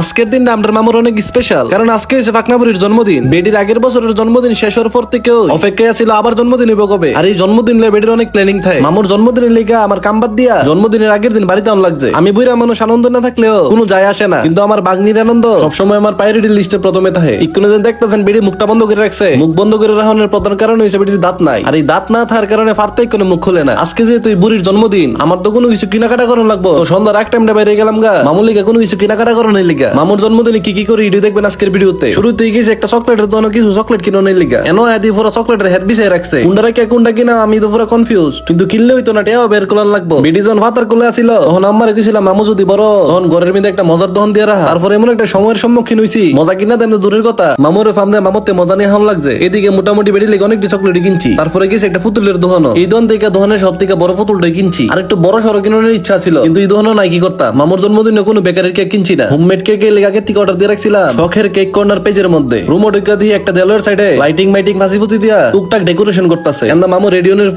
আজকের দিনটা আমার মামুর অনেক স্পেশাল কারণ আজকে হচ্ছে ফাকনাপুরির জন্মদিন। বেডির আগের বছরের জন্মদিন শেষ হওয়ার পর থেকেও অপেক্ষায় ছিল আবার জন্মদিন হইব কবে। আর এই জন্মদিন নিয়ে বেডির অনেক প্ল্যানিং থাকে। মামুর জন্মদিনের লিগা আমার কামবাদ দিয়া জন্মদিনের আগের দিন বাড়িতে আম লাগছে। আমি বুইরা মানুষ, আনন্দ না থাকলেও কোনো যায় আসে না। কিন্তু আমার বাগনির আনন্দ সবসময় আমার প্রায়োরিটি লিস্টে প্রথমে থাকে। ইকুনে যেন দেখতেছেন বেডি মুখটা বন্ধ করে রাখছে। মুখ বন্ধ করে রাখানোর প্রধান কারণ হয়েছে বেডির দাঁত নাই। আর এই দাঁত না থাকার কারণে ফারতেই কোনো মুখ খুলে না। আজকে যেহেতু এই বুড়ির জন্মদিন, আমার তো কোনো কিছু কেনাকাটা করার লাগবো। সন্ধ্যার এক টাইমটা বাইরে গেলাম গা। মামুর লিগা কোনো কিছু কেনাকাটা করানোর লিগা। মামুর জন্মদিনে কি কি করি ভিডিও দেখবেন আজকের ভিডিওতে। শুরুতেই গেছে একটা চকলেটের দোকানে, কিছু চকলেট কিনোনের লিগা। এনো আদি পুরো চকলেটের হেড বিছাই রাখছে? কুন্ডারা কে কোনটা কিনা আমি তো পুরো কনফিউজ কিন্তু কিনলে হইতো না, টেও বের করার লাগবো। বিডিজন ফাতার কোলে আছিল। তখন আমার গেছিলাম মামু যদি বড়, তখন ঘরের মধ্যে একটা মজার দহন দিয়ে রাখা। তারপর এমন একটা সময়ের সম্মুখীন হইছি। মজা কিনা তেমনি দূরের কথা। মামুর ফামদে মামতে মজা নিয়ে হাম লাগছে। এদিকে মোটামুটি বেড়ি লেগে অনেকটি চকলেট কিনছি। তারপরে গেছে একটা পুতুলের দোকানও। এই দোকান থেকে দোকানের সব থেকে বড় পুতুলটাই কিনছি। আর একটু বড় সড়ো কিনার ইচ্ছা ছিল। কিন্তু এই দোকানও নাই, কি করতাম? মামুর জন্মদিনে কোনো বেকারের কেক কিনছি না। হোমমেড কেক লেগে আগের থেকে অর্ডার দিয়ে রাখছিলাম। শখের কেক কর্নার পেজের মধ্যে। রুমো ঢুকা দিয়ে একটা সাইডে লাইটিং মাইটিং ফাঁসি দিয়া টুকটাক ডেকোরেশন করতেছে। মামু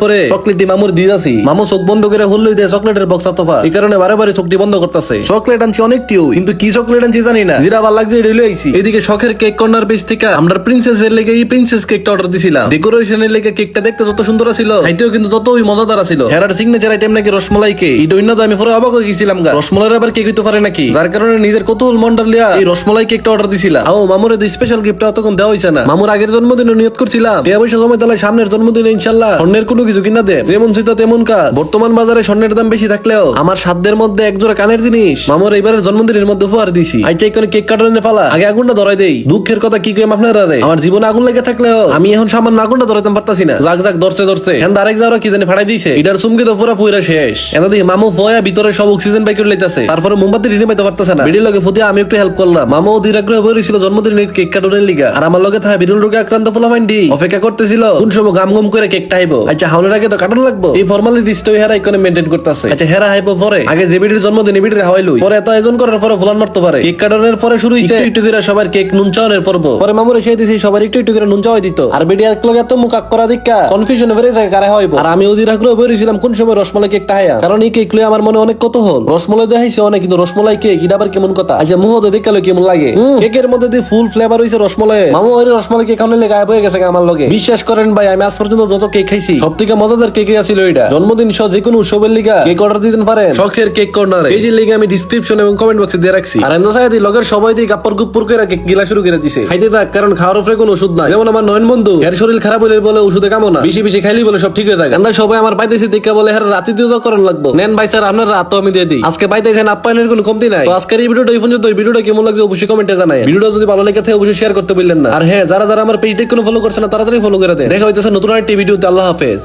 পরে চকলেটটি মামুর দিয়ে মামু চোখ বন্ধ করে দেয় চকলেটের বক্স তোফা এই কারণে বারে বারে চোখটি বন্ধ করতেছে। চকলেট আনছি অনেকটিও কিন্তু কি চকলেট আনছি জানি না। লাগছে এটা আইছি। এদিকে শখের কেক কর্নার পেজ থেকে আমরা প্রিন্সেস এর লেগে এই প্রিন্সেস কেকটা অর্ডার দিছিলাম। ডেকোরেশনের লেগে কেকটা দেখতে যত সুন্দর ছিল খাইতেও কিন্তু ততই মজাদার ছিল হেরার সিগনেচার আইটেম নাকি রসমলাই কে এই দৈন্য আমি পরে অবাক হয়ে গেছিলাম গা। রসমলাইয়ের আবার কেক হইতে পারে নাকি? যার কারণে নিজের কৌতূহল লিয়া। এই রসমলাই কেকটা অর্ডার দিছিলাম ও মামুর স্পেশাল গিফটটা তখন দেওয়া হইছে না। মামুর আগের জন্মদিনে নিয়ত করছিলাম। অবশ্য সময় তাহলে সামনের জন্মদিনে ইনশাল্লাহ স্বর্ণের কোনো কিছু কিনা দে। যেমন তেমন কাজ। বর্তমান বাজারে স্বর্ণের দাম বেশি থাকলেও আমার সাধ্যের মধ্যে এক জোড়া কানের জিনিস। মামুর এবারের জন্মদিনের মধ্যে উপহার দিছি। কোনো কেক ফালা আগে আগুনটা ধরাই দেই। দুঃখের কথা কি কইম আপনারা রে? আমার জীবনে আগুন লেগে থাকলেও আমি এখন সামান্য আগুনটা ধরাইতে পারতাছি না। যাক যাক ধরছে ধরছে। এখন আরেক যাওয়ার কি জানি ফাড়াই দিছে এটার সুমকে তো পুরা পুরা শেষ। এনা দেখি মামু ফয়া ভিতরে সব অক্সিজেন বাইক করে লইতাছে। তারপরে মোমবাতি রিনে পাইতে পারতাছে না। ভিডিও লগে ফুটিয়ে আমি একটু হেল্প করলাম। মামু ধীর আগ্রহ বলেছিল জন্মদিনের কেক কাটানোর লিগা। আর আমার লগে থাকা বিরল রোগে আক্রান্ত ফুলা ফাইন্ডি অপেক্ষা করতেছিল কোন সময় গাম গম করে কেকটা আইবো আচ্ছা হাওনের আগে তো কাটানো লাগবো। এই ফর্মালিটিস তো হেরা ইকোনে মেনটেন করতেছে। আচ্ছা হেরা হাইবো পরে? আগে যে বিডির জন্মদিন এই বিডির হাওয়াইলো পরে এত আয়োজন করার পরে ফুলান মারতে পারে। কেক কাটানোর পরে শুরু হইছে একটু করে সবার কেক নুন চাওয়ানোর পর্ব। পরে মামুর এসে দিছি সবার একটু একটু করে নুন চাওয়াই দিত। আর বিডি এক লগে এত মুখ করা দিকা কনফিউশন হয়ে যায় কারে হইবো আর আমি ওদির আগ্রহ বেরিয়েছিলাম কোন সময় রসমালাই কেকটা হায়া কারণ এই কেক লয়ে আমার মনে অনেক কত হল রসমালাই দেখাইছে অনেক কিন্তু রসমালাই কেক এটা আবার কেমন কথা? আচ্ছা মুহ দেখাল কেমন লাগে? কেকের মধ্যে দিয়ে ফুল ফ্লেভার হইছে রসমালাই মামু ওই রসমালাই কেক গায়েব হয়ে গেছে আমার লগে। বিশ্বাস করেন ভাই আমি আজ পর্যন্ত যত কেক খাইছি। সব থেকে মজাদার কেক আছিল এটা জন্মদিন সহ যে কোনো উৎসবের লিগা কেক অর্ডার দিতে পারেন শখের কেক কর্নারে এই যে লিগা আমি ডিসক্রিপশন এবং কমেন্ট বক্সে দিয়ে রাখছি আর এমন লগের সবাই দিয়ে গাপ্পর গুপ্পর করে কেক গিলা শুরু করে দিছে। খাইতে থাক কারণ খাওয়ার উপরে কোনো ওষুধ নাই। যেমন আমার নয়ন বন্ধু। এর শরীর খারাপ হলে বলে ওষুধে কামো না। বেশি বেশি খাইলি বলে সব ঠিক হয়ে থাকে। আমরা সবাই আমার পাইতেছি দেখা বলে হ্যাঁ রাতে দিয়ে তো লাগবো। নেন ভাই স্যার আপনার রাত আমি দিয়ে দিই। আজকে পাইতেছেন আপ্যায়নের কোনো কমতি নাই। তো আজকের এই ভিডিওটা এই পর্যন্ত ভিডিওটা কেমন লাগছে অবশ্যই কমেন্টে জানাই ভিডিওটা যদি ভালো লাগে থাকে, অবশ্যই শেয়ার করতে বললেন না। আর হ্যাঁ যারা যারা আমার পেজটা কোনো ফলো করছে না, তাড়াতাড়ি ফলো করে দেয় দেখা হইতেছে নতুন আরেকটি ভিডিওতে, আল্লাহ হাফেজ।